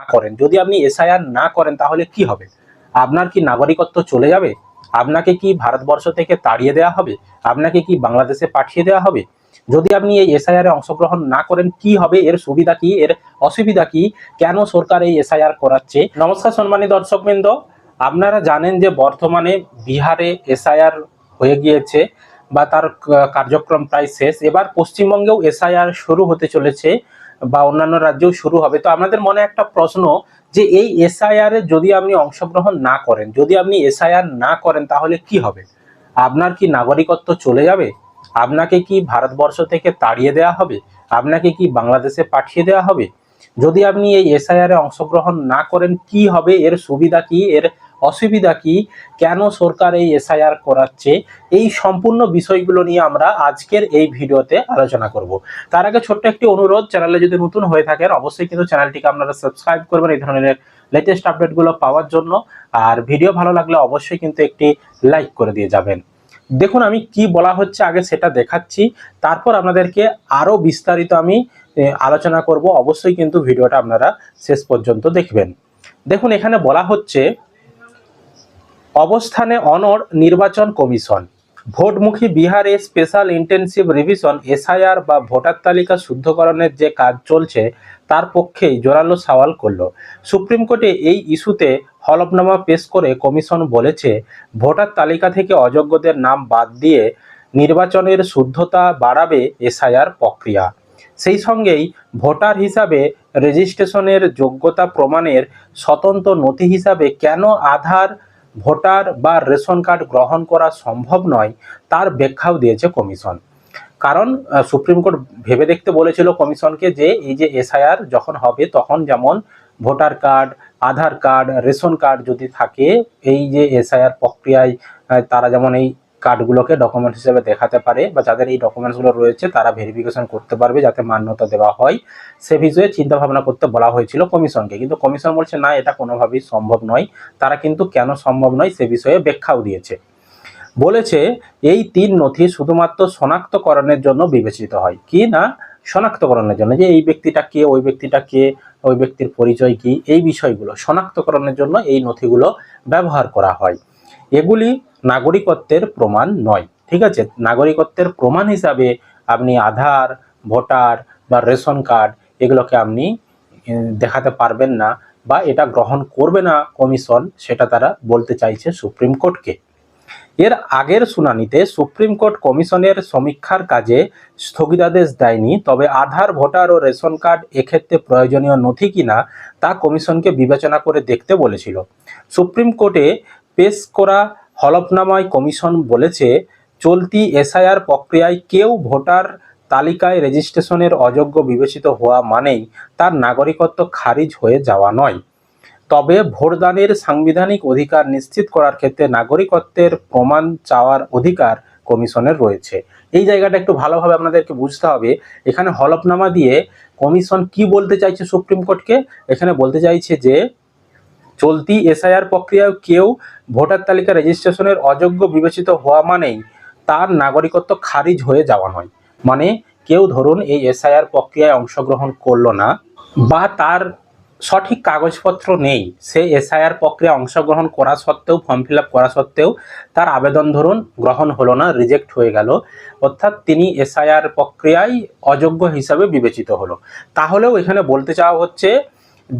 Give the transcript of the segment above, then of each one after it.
না করেন। যদি আপনি এসআইআর না করেন, তাহলে কি হবে? আপনার কি নাগরিকত্ব চলে যাবে? আপনাকে কি ভারতবর্ষ থেকে তাড়িয়ে দেওয়া হবে? আপনাকে কি বাংলাদেশে পাঠিয়ে দেওয়া হবে? যদি আপনি এই এসআইআর এ অংশগ্রহণ না করেন, কি হবে? এর সুবিধা কি? এর অসুবিধা কি? কেন সরকার এই এসআইআর করাচ্ছে? নমস্কার সম্মানিত দর্শকবৃন্দ। আপনারা জানেন যে বর্তমানে বিহারে এসআইআর হয়ে গিয়েছে বা তার কার্যক্রম প্রায় শেষ। এবার পশ্চিমবঙ্গেও এসআইআর শুরু হতে চলেছে। বা অন্যান্য রাজ্যেও শুরু হবে। তো আপনাদের মনে একটা প্রশ্ন যে এই এসআইআর এ যদি আপনি অংশগ্রহণ না করেন, যদি আপনি এসআইআর না করেন তাহলে কি হবে? আপনার কি নাগরিকত্ব চলে যাবে? আপনাকে কি ভারতবর্ষ থেকে তাড়িয়ে দেওয়া হবে? আপনাকে কি বাংলাদেশে পাঠিয়ে দেওয়া হবে? যদি আপনি এই এসআইআর এ অংশগ্রহণ না করেন, কি হবে? এর সুবিধা কি? এর অসুবিধা কি? কেন সরকার এই এসআইআর করাচ্ছে? এই সম্পূর্ণ বিষয়গুলো নিয়ে আমরা আজকের এই ভিডিওতে আলোচনা করব। তার আগে ছোট্ট একটি অনুরোধ, চ্যানেলে যদি নতুন হয়ে থাকেন, অবশ্যই কিন্তু চ্যানেলটিকে আপনারা সাবস্ক্রাইব করবেন এই ধরনের লেটেস্ট আপডেটগুলো পাওয়ার জন্য। আর ভিডিও ভালো লাগলে অবশ্যই কিন্তু একটি লাইক করে দিয়ে যাবেন। দেখুন, আমি কি বলা হচ্ছে আগে সেটা দেখাচ্ছি। তারপর আপনাদেরকে আরও বিস্তারিত আমি আলোচনা করব। অবশ্যই কিন্তু ভিডিওটা আপনারা শেষ পর্যন্ত দেখবেন। দেখুন, এখানে বলা হচ্ছে অবস্থানে অনর নির্বাচন কমিশন। ভোটমুখী বিহারে স্পেশাল ইন্টেনসিভ রিভিশন, এসআইআর বা ভোটার তালিকা শুদ্ধকরণের যে কাজ চলছে, তার পক্ষেই জোরালো সওয়াল করল। সুপ্রিম কোর্টে এই ইস্যুতে হলফনামা পেশ করে কমিশন বলেছে, ভোটার তালিকা থেকে অযোগ্যদের নাম বাদ দিয়ে নির্বাচনের শুদ্ধতা বাড়াবে এসআইআর প্রক্রিয়া। সেই সঙ্গেই ভোটার হিসাবে রেজিস্ট্রেশনের যোগ্যতা প্রমাণের স্বতন্ত্র নথি হিসাবে কেন আধার ভোটার বা রেশন কার্ড গ্রহণ করা সম্ভব নয়, তার ব্যাখ্যাও দিয়েছে কমিশন। কারণ সুপ্রিম কোর্ট ভেবে দেখতে বলেছিল কমিশনকে যে, এই যে এসআইআর যখন হবে, তখন যেমন voter card, Aadhaar card, ration card যদি থাকে, এই যে এসআইআর প্রক্রিয়ায় তারা যেমন এই কার্ডগুলোকে ডকুমেন্ট হিসেবে দেখাতে পারে বা যাদের এই ডকুমেন্টসগুলো রয়েছে তারা ভেরিফিকেশন করতে পারবে যাতে মান্যতা দেওয়া হয়। সে বিষয়ে চিন্তা ভাবনা করতে বলা হয়েছিল কমিশনকে। কিন্তু কমিশন বলছে, না, এটা কোনোভাবেই সম্ভব নয়। তারা কিন্তু কেন সম্ভব নয় সে বিষয়ে ব্যাখ্যাও দিয়েছে। বলেছে, এই তিন নথি শুধুমাত্র শনাক্তকরণের জন্য বিবেচিত হয়। কি না? শনাক্তকরণের জন্য। যে এই ব্যক্তিটা কে, ওই ব্যক্তিটা কে, ওই ব্যক্তির পরিচয় কি, এই বিষয়গুলো। শনাক্তকরণের জন্য এই নথিগুলো ব্যবহার করা হয়। এগুলি নাগরিকত্বের প্রমাণ নয়। ঠিক আছে? নাগরিকত্বের প্রমাণ হিসাবে আপনি আধার, ভোটার বা রেশন কার্ড এগুলোকে আপনি দেখাতে পারবেন না বা এটা গ্রহণ করবে না কমিশন, সেটা তারা বলতে চাইছে সুপ্রিম কোর্টকে। এর আগের শুনানিতে সুপ্রিম কোর্ট কমিশনের সমীক্ষার কাজে স্থগিতাদেশ দেয়নি, তবে আধার, ভোটার ও রেশন কার্ড এক্ষেত্রে প্রয়োজনীয় নথি কিনা তা কমিশনকে বিবেচনা করে দেখতে বলেছিল। সুপ্রিম কোর্টে পেশ করা হলফনামায় কমিশন বলেছে, চলতি এসআইআর প্রক্রিয়ায় কেউ ভোটার তালিকায় রেজিস্ট্রেশনের অযোগ্য বিবেচিত হওয়া মানেই তার নাগরিকত্ব খারিজ হয়ে যাওয়া নয়। তবে ভোটদানের সাংবিধানিক অধিকার নিশ্চিত করার ক্ষেত্রে নাগরিকত্বের প্রমাণ চাওয়ার অধিকার কমিশনের রয়েছে। এই জায়গাটা একটু ভালোভাবে আপনাদেরকে বুঝতে হবে। এখানে হলফনামা দিয়ে কমিশন কি বলতে চাইছে সুপ্রিম কোর্টকে? এখানে বলতে চাইছে যে, চলতি এসআইআর প্রক্রিয়ায় কেউ ভোটার তালিকা রেজিস্ট্রেশনের অযোগ্য বিবেচিত হওয়া মানেই তার নাগরিকত্ব খারিজ হয়ে যাওয়া নয়। মানে কেউ ধরুন এই এসআইআর প্রক্রিয়ায় অংশগ্রহণ করল না বা তার সঠিক কাগজপত্র নেই। সে এসআইআর প্রক্রিয়া অংশগ্রহণ করা সত্ত্বেও, ফর্ম ফিল করা সত্ত্বেও তার আবেদন ধরুন গ্রহণ হলো না, রিজেক্ট হয়ে গেল। অর্থাৎ তিনি এসআইআর প্রক্রিয়ায় অযোগ্য হিসাবে বিবেচিত হলো। তাহলেও এখানে বলতে চাওয়া হচ্ছে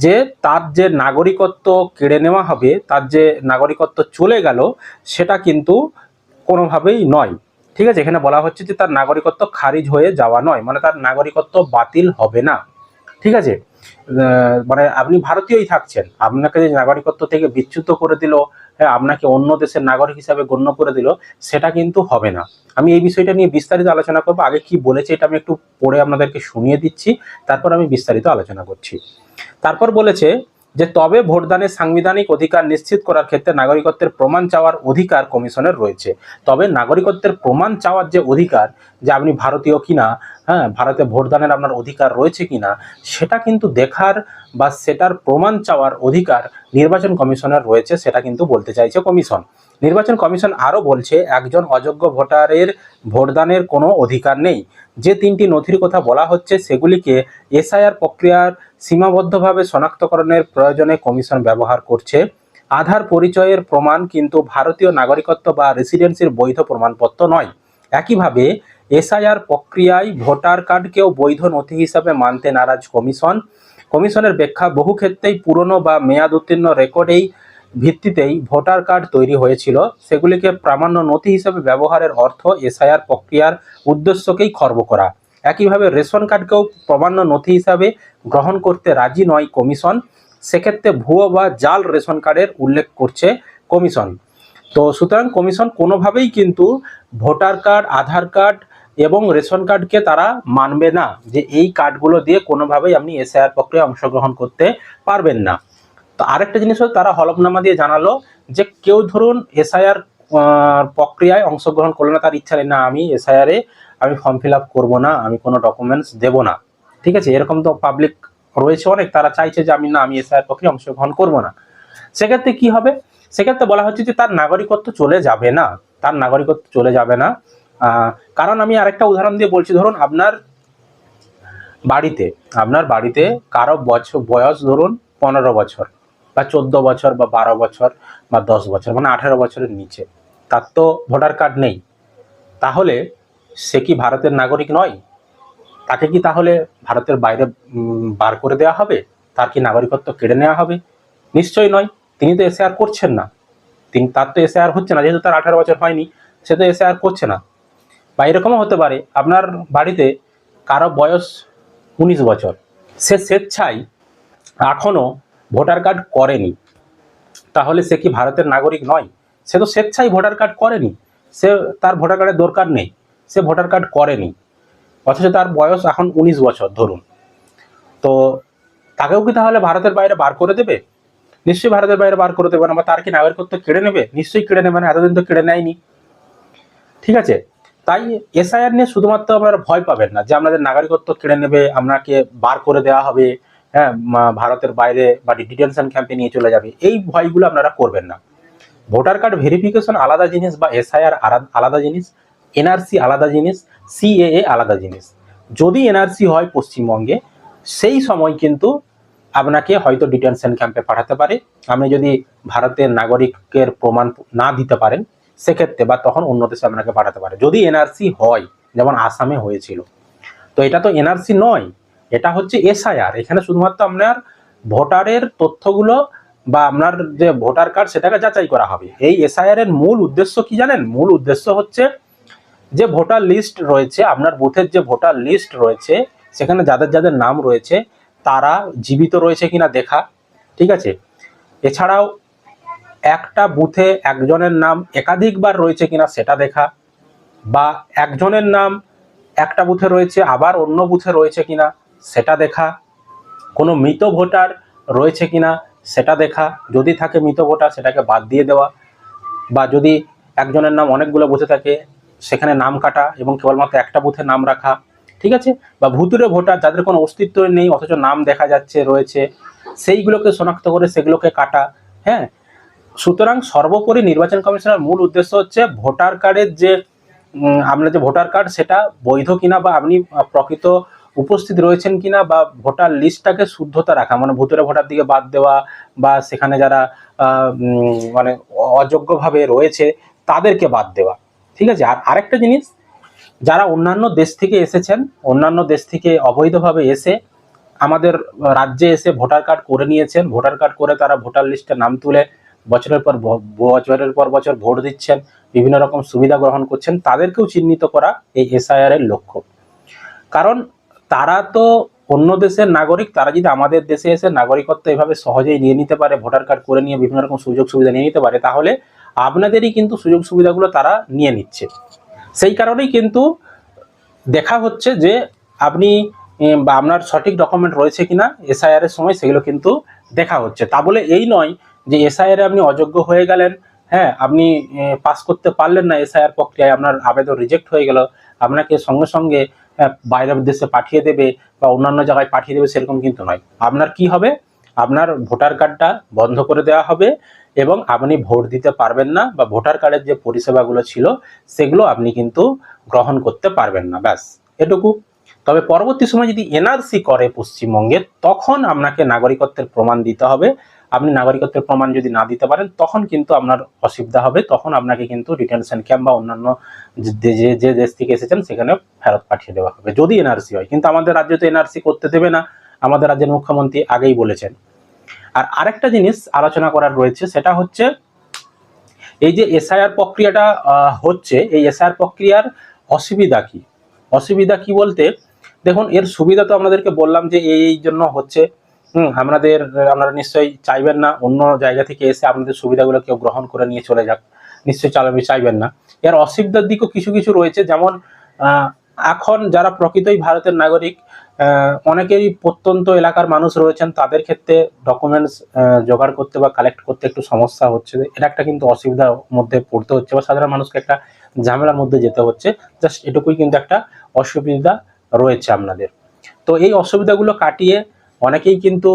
যে তার যে নাগরিকত্ব কেড়ে নেওয়া হবে, তার যে নাগরিকত্ব চলে গেল, সেটা কিন্তু কোনোভাবেই নয়। ঠিক আছে? এখানে বলা হচ্ছে যে তার নাগরিকত্ব খারিজ হয়ে যাওয়া নয় মানে তার নাগরিকত্ব বাতিল হবে না। ঠিক আছে? মানে আপনি ভারতীয়ই থাকছেন, আপনাকে যে নাগরিকত্ব থেকে বিচ্যুত করে দিল হ্যাঁ আপনাকে অন্য দেশের নাগরিক হিসাবে গণ্য করে দিল, সেটা কিন্তু হবে না। আমি এই বিষয়টা নিয়ে বিস্তারিত আলোচনা করব। আগে কি বলেছে এটা আমি একটু পড়ে আপনাদেরকে শুনিয়ে দিচ্ছি, তারপর আমি বিস্তারিত আলোচনা করছি। তারপর বলেছে যে তবে ভোটদানের সাংবিধানিক অধিকার নিশ্চিত করার ক্ষেত্রে নাগরিকত্বের প্রমাণ চাওয়ার অধিকার কমিশনের রয়েছে। তবে নাগরিকত্বের প্রমাণ চাওয়ার যে অধিকার, যে আপনি ভারতীয় কিনা হ্যাঁ ভারতে ভোটদানের আপনার অধিকার রয়েছে কিনা, সেটা কিন্তু দেখার বা সেটার প্রমাণ চাওয়ার অধিকার নির্বাচন কমিশনের রয়েছে, সেটা কিন্তু বলতে চাইছে কমিশন। নির্বাচন কমিশন আরও বলছে, একজন অযোগ্য ভোটারের ভোটদানের কোনো অধিকার নেই। যে তিনটি নথির কথা বলা হচ্ছে, সেগুলিকে এসআইআর প্রক্রিয়ার সীমাবদ্ধভাবে শনাক্তকরণের প্রয়োজনে কমিশন ব্যবহার করছে। আধার পরিচয়ের প্রমাণ কিন্তু ভারতীয় নাগরিকত্ব বা রেসিডেন্সির বৈধ প্রমাণপত্র নয়। একইভাবে এসআইআর প্রক্রিয়ায় ভোটার কার্ডকেও বৈধ নথি হিসাবে মানতে নারাজ কমিশন। কমিশনের ব্যাখ্যা বহু ক্ষেত্রেই পুরনো বা মেয়াদ উত্তীর্ণ রেকর্ডেই ভিত্তিতেই ভোটার কার্ড তৈরি হয়েছিল। সেগুলিকে প্রামাণ্য নথি হিসেবে ব্যবহারের অর্থ এসআইআর প্রক্রিয়ার উদ্দেশ্যকেই খর্ব করা। একইভাবে রেশন কার্ডকেও প্রমাণ্য নথি হিসাবে গ্রহণ করতে রাজি নয় কমিশন। সেক্ষেত্রে ভুয়ো বা জাল রেশন কার্ডের উল্লেখ করছে কমিশন। তো সুতরাং কমিশন কোনোভাবেই কিন্তু ভোটার কার্ড, আধার কার্ড এবং রেশন কার্ডকে তারা মানবে না যে এই কার্ডগুলো দিয়ে কোনোভাবেই আপনি এসআইআর প্রক্রিয়ায় অংশগ্রহণ করতে পারবেন না। তো আরেকটা জিনিস হলো, তারা হলফনামা দিয়ে জানালো যে কেউ ধরুন এসআইআর প্রক্রিয়ায় অংশগ্রহণ করল না, তার ইচ্ছা নেই, না, আমি এসআইআরে আমি ফর্ম ফিল আপ করব না, আমি কোনো ডকুমেন্টস দেবো না। ঠিক আছে? এরকম তো পাবলিক রয়েছে অনেক, তারা চাইছে যে আমি না, আমি এসআইআর পক্ষে অংশগ্রহণ করব না। সেক্ষেত্রে কি হবে? সেক্ষেত্রে বলা হচ্ছে যে তার নাগরিকত্ব চলে যাবে না, তার নাগরিকত্ব চলে যাবে না। কারণ আমি আরেকটা উদাহরণ দিয়ে বলছি, ধরুন আপনার বাড়িতে আপনার বাড়িতে কারও বছর, বয়স ধরুন পনেরো বছর বা চোদ্দ বছর বা বারো বছর বা দশ বছর মানে আঠেরো বছরের নিচে, তার তো ভোটার কার্ড নেই। তাহলে সে কি ভারতের নাগরিক নয়? তাকে কি তাহলে ভারতের বাইরে বার করে দেওয়া হবে? তার কি নাগরিকত্ব কেড়ে নেওয়া হবে? নিশ্চয়ই নয়। তিনি তো এসে আর করছেন না। তিনি, তার তো এসে আর হচ্ছে না, যেহেতু তার আঠারো বছর হয়নি, সে তো এসে আর করছে না। বা এরকমও হতে পারে, আপনার বাড়িতে কারও বয়স উনিশ বছর, সে স্বেচ্ছায় এখনও ভোটার কার্ড করেনি। তাহলে সে কি ভারতের নাগরিক নয়? সে তো স্বেচ্ছায় ভোটার কার্ড করেনি। সে, তার ভোটার কার্ডের দরকার নেই। সে ভোটার কার্ড করেনি। অথচ তার বয়স এখন উনিশ বছর, ধরুন। তো তাকেও কি তাহলে ভারতের বাইরে বার করে দেবে? নিশ্চয়ই ভারতের বাইরে বার করে দেবে না, বা তার কি নাগরিকত্ব কেড়ে নেবে? নিশ্চয়ই কেড়ে নেবে না, এতদিন তো কেড়ে নেয়নি। ঠিক আছে? তাই এসআইআর নিয়ে শুধুমাত্র আপনারা ভয় পাবেন না যে আপনাদের নাগরিকত্ব কেড়ে নেবে, আপনাকে বার করে দেওয়া হবে হ্যাঁ ভারতের বাইরে বা ডিটেনশন ক্যাম্পে নিয়ে চলে যাবে। এই ভয়গুলো আপনারা করবেন না। ভোটার কার্ড ভেরিফিকেশন আলাদা জিনিস বা এসআইআর আলাদা জিনিস। এনআরসি আলাদা জিনিস সিএএ আলাদা জিনিস। যদি এনআরসি হয় পশ্চিমবঙ্গে, সেই সময় কিন্তু আপনাকে হয়তো ডিটেনশন ক্যাম্পে পাঠাতে পারে। আপনি যদি ভারতের নাগরিকের প্রমাণ না দিতে পারেন, সেক্ষেত্রে বা তখন অন্য দেশে আপনাকে পাঠাতে পারে। যদি এনআরসি হয়, যেমন আসামে হয়েছিল। তো এটা তো এনআরসি নয়, এটা হচ্ছে এসআইআর এখানে শুধুমাত্র আপনার ভোটারের তথ্যগুলো বা আপনার যে ভোটার কার্ড, সেটাকে যাচাই করা হবে। এই এসআইআর এর মূল উদ্দেশ্য কি জানেন? মূল উদ্দেশ্য হচ্ছে যে ভোটার লিস্ট রয়েছে, আপনার বুথের যে ভোটার লিস্ট রয়েছে, সেখানে যাদের যাদের নাম রয়েছে, তারা জীবিত রয়েছে কিনা দেখা, ঠিক আছে? এছাড়াও একটা বুথে একজনের নাম একাধিকবার রয়েছে কিনা সেটা দেখা, বা একজনের নাম একটা বুথে রয়েছে, আবার অন্য বুথে রয়েছে কিনা সেটা দেখা, কোনো মৃত ভোটার রয়েছে কিনা সেটা দেখা, যদি থাকে মৃত ভোটার সেটাকে বাদ দিয়ে দেওয়া, বা যদি একজনের নাম অনেকগুলো বুথে থাকে সেখানে নাম কাটা এবং কেবলমাত্র একটা বুথে নাম রাখা, ঠিক আছে? বা ভুতুরে ভোটার যাদের কোনো অস্তিত্ব নেই, অথচ নাম দেখা যাচ্ছে, রয়েছে, সেইগুলোকে শনাক্ত করে সেগুলোকে কাটা হ্যাঁ? সুতরাং সর্বোপরি নির্বাচন কমিশনের মূল উদ্দেশ্য হচ্ছে ভোটার কার্ডের যে আপনার যে ভোটার কার্ড, সেটা বৈধ কিনা বা আপনি প্রকৃত উপস্থিত রয়েছেন কিনা বা ভোটার লিস্টটাকে শুদ্ধতা রাখা মানে ভুতুরে ভোটার দিকে বাদ দেওয়া বা সেখানে যারা মানে অযোগ্যভাবে রয়েছে, তাদেরকে বাদ দেওয়া। ঠিক আছে? আর আরেকটা জিনিস, যারা অন্যান্য দেশ থেকে এসেছেন, অন্যান্য দেশ থেকে অবৈধভাবে এসে আমাদের রাজ্যে এসে ভোটার কার্ড করে নিয়েছেন, ভোটার কার্ড করে তারা ভোটার লিস্টে নাম তুলে বছরের পর বছরের পর বছর ভোট দিচ্ছেন, বিভিন্ন রকম সুবিধা গ্রহণ করছেন, তাদেরকেও চিহ্নিত করা এই এসআইআর এর লক্ষ্য। কারণ তারা তো অন্য দেশের নাগরিক, তারা যদি আমাদের দেশে এসে নাগরিকত্ব এভাবে সহজেই নিয়ে নিতে পারে, ভোটার কার্ড করে নিয়ে বিভিন্ন রকম সুযোগ সুবিধা নিয়ে নিতে পারে, তাহলে আপনাদেরই কিন্তু সুযোগ সুবিধাগুলো তারা নিয়ে নিচ্ছে। সেই কারণেই কিন্তু দেখা হচ্ছে যে আপনি বা আপনার সঠিক ডকুমেন্ট রয়েছে কিনা এসআইআর এর সময় সেগুলো কিন্তু দেখা হচ্ছে। তা বলে এই নয় যে এসআইআর আপনি অযোগ্য হয়ে গেলেন হ্যাঁ আপনি পাস করতে পারলেন না এসআইআর প্রক্রিয়ায়, আপনার আবেদন রিজেক্ট হয়ে গেল, আপনাকে সঙ্গে সঙ্গে বাইরের দেশে পাঠিয়ে দেবে বা অন্যান্য জায়গায় পাঠিয়ে দেবে সেরকম কিন্তু নয়। আপনার কি হবে? আপনার ভোটার কার্ডটা বন্ধ করে দেওয়া হবে এবং আপনি ভোট দিতে পারবেন না বা ভোটার কার্ডের যে পরিষেবাগুলো ছিল, সেগুলো আপনি কিন্তু গ্রহণ করতে পারবেন না, ব্যাস, এটুকু। তবে পরবর্তী সময় যদি এনআরসি করে পশ্চিমবঙ্গে, তখন আপনাকে নাগরিকত্বের প্রমাণ দিতে হবে। আপনি নাগরিকত্বের প্রমাণ যদি না দিতে পারেন, তখন কিন্তু আপনার অসুবিধা হবে। তখন আপনাকে কিন্তু রিটেনশন ক্যাম্প বা অন্যান্য যে, যে- যে দেশ থেকে এসেছেন সেখানে ফেরত পাঠিয়ে দেওয়া হবে, যদি এনআরসি হয়। কিন্তু আমাদের রাজ্যে তো এনআরসি করতে দেবে না। আমাদের রাজ্যের মুখ্যমন্ত্রী আগেই বলেছেন। আর আরেকটা জিনিস আলোচনা করার রয়েছে, সেটা হচ্ছে এই যে এসআইআর প্রক্রিয়াটা হচ্ছে, এই এসআইআর প্রক্রিয়ার অসুবিধা কি? অসুবিধা কি বলতে, দেখুন, এর সুবিধা তো আপনাদেরকে বললাম যে এই জন্য হচ্ছে, হুম, আমাদের, আপনারা নিশ্চয়ই চাইবেন না, অন্য জায়গা থেকে এসে আপনাদের সুবিধাগুলো কেউ গ্রহণ করে নিয়ে চলে যাক, নিশ্চয়ই চালাবে চাইবেন না। এর অসুবিধার দিকও কিছু কিছু রয়েছে, যেমন এখন যারা প্রকৃতই ভারতের নাগরিক অনেকেরই প্রত্যন্ত এলাকার মানুষ রয়েছেন, তাদের ক্ষেত্রে ডকুমেন্টস জোগাড় করতে বা কালেক্ট করতে একটু সমস্যা হচ্ছে। এটা একটা কিন্তু অসুবিধার মধ্যে পড়তে হচ্ছে বা সাধারণ মানুষকে একটা ঝামেলার মধ্যে যেতে হচ্ছে। জাস্ট এটুকুই কিন্তু একটা অসুবিধা রয়েছে আপনাদের। তো এই অসুবিধাগুলো কাটিয়ে অনেকেই কিন্তু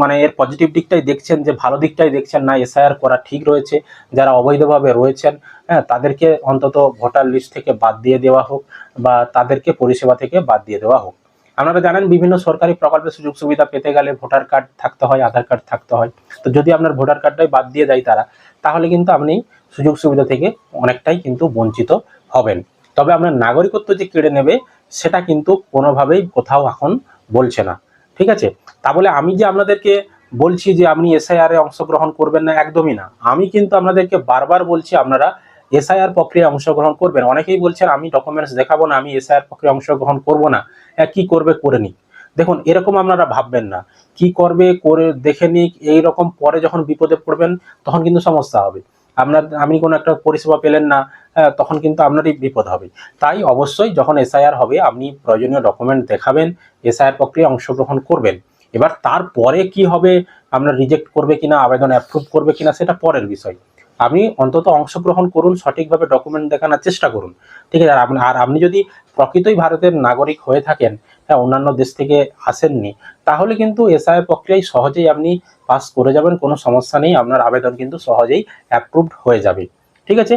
মানে এর পজিটিভ দিকটাই দেখছেন যে, ভালো দিকটাই দেখছেন না এসআইআর করা ঠিক রয়েছে। যারা অবৈধভাবে রয়েছেন হ্যাঁ তাদেরকে অন্তত ভোটার লিস্ট থেকে বাদ দিয়ে দেওয়া হোক বা তাদেরকে পরিষেবা থেকে বাদ দিয়ে দেওয়া হোক। আপনারা জানেন বিভিন্ন সরকারি প্রকল্পের সুযোগ সুবিধা পেতে গেলে ভোটার কার্ড থাকতে হয়, আধার কার্ড থাকতে হয়। তো যদি আপনার ভোটার কার্ডটাই বাদ দিয়ে যায় তারা, তাহলে কিন্তু আপনি সুযোগ সুবিধা থেকে অনেকটাই কিন্তু বঞ্চিত হবেন। তবে আপনার নাগরিকত্ব যে কেড়ে নেবে, সেটা কিন্তু কোনোভাবেই কোথাও এখন বলছে না। ঠিক আছে? তা বলে আমি যে আপনাদেরকে বলছি যে আপনি এসআইআর অংশগ্রহণ করবেন না, একদমই না। আমি কিন্তু আপনাদেরকে বারবার বলছি আপনারা এসআইআর প্রক্রিয়ায় অংশগ্রহণ করবেন। অনেকেই বলছেন আমি ডকুমেন্টস দেখাবো না আমি এসআইআর প্রক্রিয়ায় অংশগ্রহণ করব না। হ্যাঁ, কি করবে করে নিক। দেখুন এরকম আপনারা ভাববেন না। কি করবে করে দেখে নিক। এই রকম পরে যখন বিপদে পড়বেন তখন কিন্তু সমস্যা হবে। আপনার আপনি কোনো একটা পরিষেবা পেলেন না হ্যাঁ, তখন কিন্তু আপনারই বিপদ হবে। তাই অবশ্যই যখন এসআইআর হবে আপনি প্রয়োজনীয় ডকুমেন্ট দেখাবেন এসআইআর প্রক্রিয়ায় অংশগ্রহণ করবেন। এবার তারপরে কি হবে আপনার রিজেক্ট করবে কিনা আবেদন অ্যাপ্রুভ করবে কিনা সেটা পরের বিষয়। আপনি অন্তত অংশগ্রহণ করুন, সঠিকভাবে ডকুমেন্ট দেখানোর চেষ্টা করুন। ঠিক আছে? আর আপনি আর আপনি যদি প্রকৃতই ভারতের নাগরিক হয়ে থাকেন হ্যাঁ অন্যান্য দেশ থেকে আসেননি, তাহলে কিন্তু এসআইআর প্রক্রিয়ায় সহজেই আপনি পাস করে যাবেন, কোনো সমস্যা নেই, আপনার আবেদন কিন্তু সহজেই অ্যাপ্রুভড হয়ে যাবে। ঠিক আছে?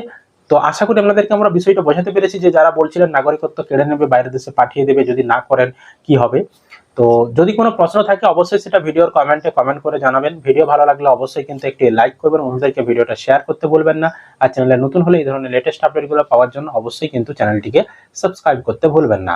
তো আশা করি আপনাদেরকে আমরা বিষয়টা বোঝাতে পেরেছি যে যারা বলছিলেন নাগরিকত্ব কেড়ে নেবে, বাইরের দেশে পাঠিয়ে দেবে, যদি না করেন, কি হবে? তো যদি কোনো প্রশ্ন থাকে, অবশ্যই সেটা ভিডিওর কমেন্টে কমেন্ট করে জানাবেন। ভিডিও ভালো লাগলে অবশ্যই কিন্তু একটি লাইক করবেন, অন্যদেরকে ভিডিওটা শেয়ার করতে বলবেন না। আর চ্যানেলে নতুন হলে এই ধরনের লেটেস্ট আপডেটগুলো পাওয়ার জন্য অবশ্যই কিন্তু চ্যানেলটিকে সাবস্ক্রাইব করতে ভুলবেন না।